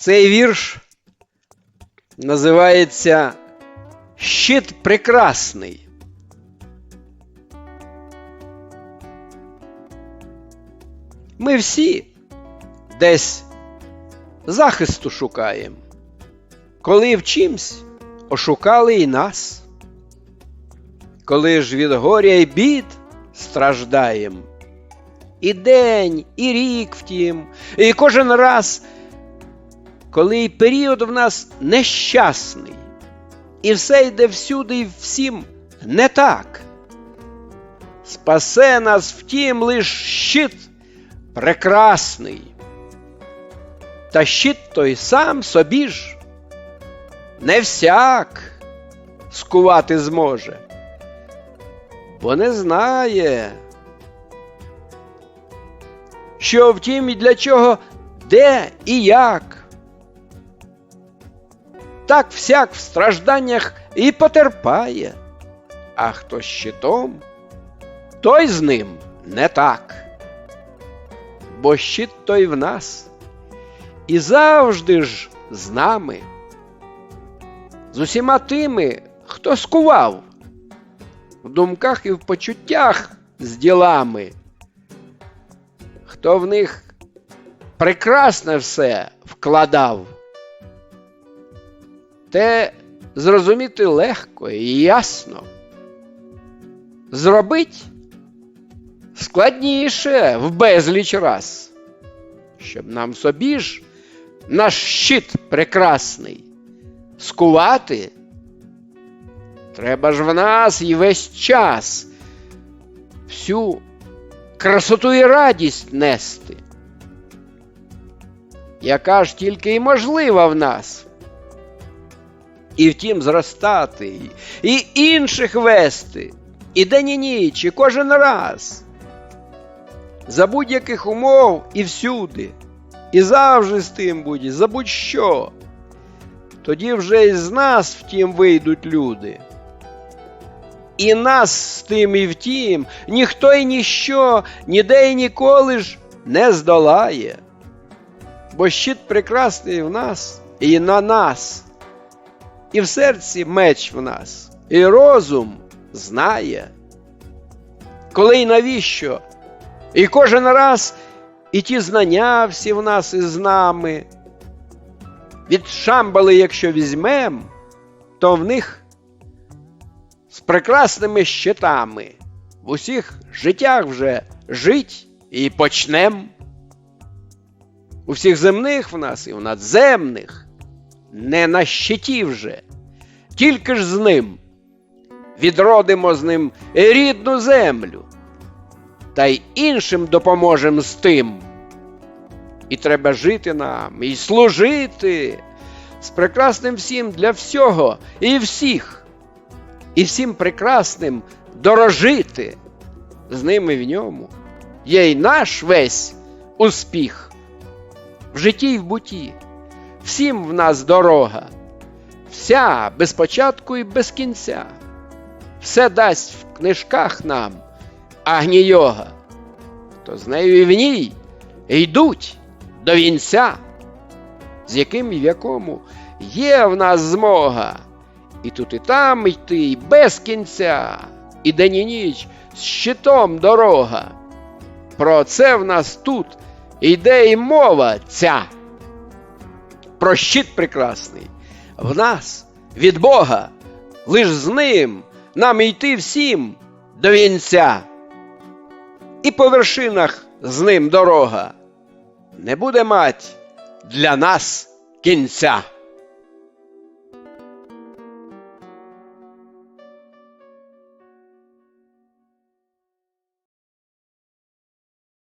Цей вірш називається Щит прекрасний. Ми всі десь захисту шукаємо. Коли вчимсь, ошукали і нас. Коли ж від горя й бід страждаєм, і день, і рік втім, і кожен раз, коли період в нас нещасний, і все йде всюди й всім не так. Спасе нас втім лиш щит прекрасний. Та щит той сам собі ж не всяк скувати зможе, бо не знає, що втім і для чого, де і як. Так всяк в стражданнях і потерпає, а хто щитом, той з ним не так. Бо щит той в нас і завжди ж з нами, з усіма тими, хто скував в думках і в почуттях з ділами, хто в них прекрасне все вкладав, те зрозуміти легко і ясно. Зробить складніше в безліч раз, щоб нам собі ж наш щит прекрасний скувати. Треба ж в нас і весь час всю красоту і радість нести, яка ж тільки й можлива в нас. І втім зростати, і інших вести, і день і ніч, і кожен раз. За будь-яких умов і всюди, і завжди з тим будь, за будь-що. Тоді вже із нас втім вийдуть люди. І нас з тим і втім ніхто і ніщо, ніде і ніколи ж не здолає. Бо щит прекрасний в нас і на нас, і в серці меч в нас, і розум знає. Коли й навіщо? І кожен раз і ті знання всі в нас із нами. Від шамбали, якщо візьмем, то в них з прекрасними щитами в усіх життях вже жить і почнем. У всіх земних в нас і в надземних не на щиті вже, тільки ж з ним відродимо з ним рідну землю, та й іншим допоможем з тим. І треба жити нам, і служити з прекрасним всім для всього і всіх, і всім прекрасним дорожити з ними в ньому. Є й наш весь успіх в житті й в буті. Всім в нас дорога, вся без початку і без кінця. Все дасть в книжках нам Агнійога, то з нею і в ній йдуть до вінця, з яким і в якому є в нас змога, і тут, і там йти, і без кінця, і день і ніч з щитом дорога. Про це в нас тут йде і мова ця. Про щит прекрасний в нас від Бога, лиш з ним нам йти всім до вінця. І по вершинах з ним дорога не буде мать для нас кінця.